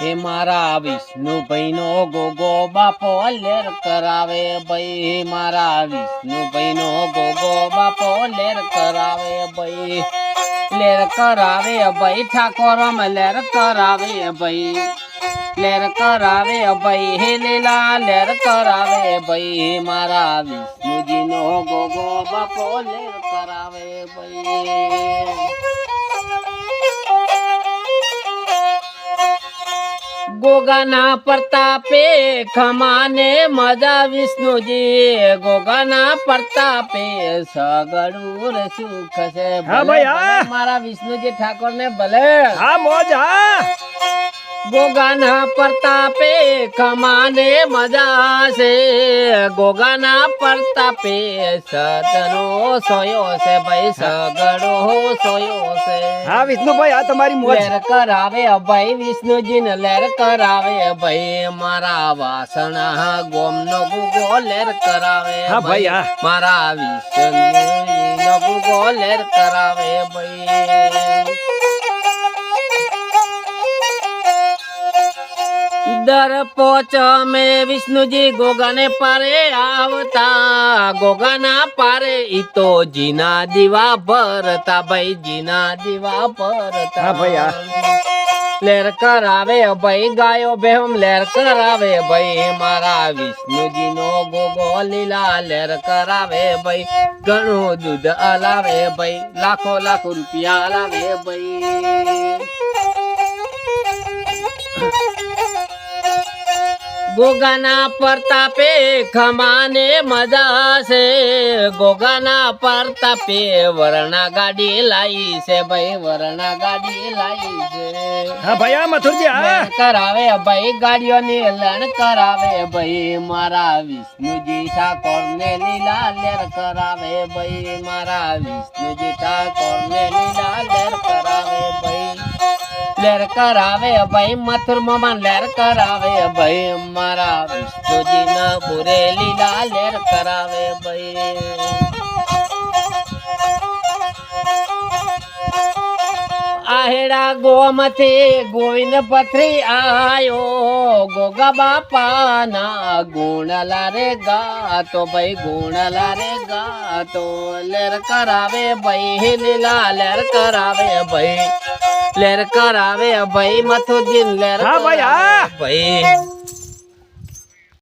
ભાઈ મારા વિષ્ણુભાઈ નો ગોગો બાપો લેર કરાવે ભાઈ. હે મારા વિષ્ણુભાઈ નો ગોગો બાપો લેર કરાવે ભાઈ. લેર કરાવે ભાઈ ઠાકોરમ લેર કરાવે ભાઈ. લેર કરાવે ભાઈ, હે લીલા લેર કરાવે ભાઈ. હે મારા વિષ્ણુજી નો ગોગો બાપો લેર કરાવે ભાઈ. ગોગાના પ્રતાપે ખમાને મજા વિષ્ણુજી. ગોગાના પ્રતાપે સગડુર સુખ છે. હા ભાઈ, મારા વિષ્ણુજી ઠાકોર ને ભલે. હા મોજ હા. ગોગાના પ્રતાપે કમાને મજા છે. ગોગાના પ્રતાપે સતનો સોયો છે ભાઈ સગડો સોયો છે. હા વિષ્ણુભાઈ આ તમારી મોજ. લેર કરાવે ભાઈ વિષ્ણુજી ને લેર કરાવે ભાઈ મારા વાસણા ગોમનો ગુગો લેર કરાવે હા ભાઈ, હા. મારા વિષ્ણુજી નો ગુગો લેર કરાવે ભાઈ. દર પોચ મેં વિષ્ણુજી ગોગાને પારે આવતા. ગોગાના પારે ઈ તો જીના દીવા ભરતા ભાઈ જીના દીવા ભરતા. ભાઈ, લેર કરાવે ભાઈ ગાયો ભેમ લેર કરાવે ભાઈ મારા વિષ્ણુજી નો ગોગો લીલા. લેર કરાવે ભાઈ ઘણું દૂધ અલાવે ભાઈ લાખો લાખો રૂપિયા અલાવે ભાઈ. ગોગાના પરતાપે ખમાને મજા છે. ગોગાના પરતાપે વરણા ગાડી લાઈ છે ભાઈ વરણા ગાડી લાઈ છે. હા ભાઈ આ મથુરજી હા. કરાવે ભાઈ ગાડીઓની લણ કરાવે ભાઈ મારા વિષ્ણુજી ઠાકોર ને લીલા લેર કરાવે ભાઈ મારા વિષ્ણુજી ઠાકોર લેર કરાવે ભાઈ, મથુર મમાન લેર કરાવે ભાઈ, મારા વિષ્ણુજી ના બુરે લીલા લેર કરાવે ભાઈ. આહેડા ગોમાંથી ગોવિંદ પથરી આયો. ગોગા બાપાના ગુણલા રે ગાતો ભાઈ ગુણલા રે ગાતો. લેર કરાવે ભાઈ લીલા લેર કરાવે ભાઈ. લેર કરાવે ભાઈ મથુજી લેર ભાઈ.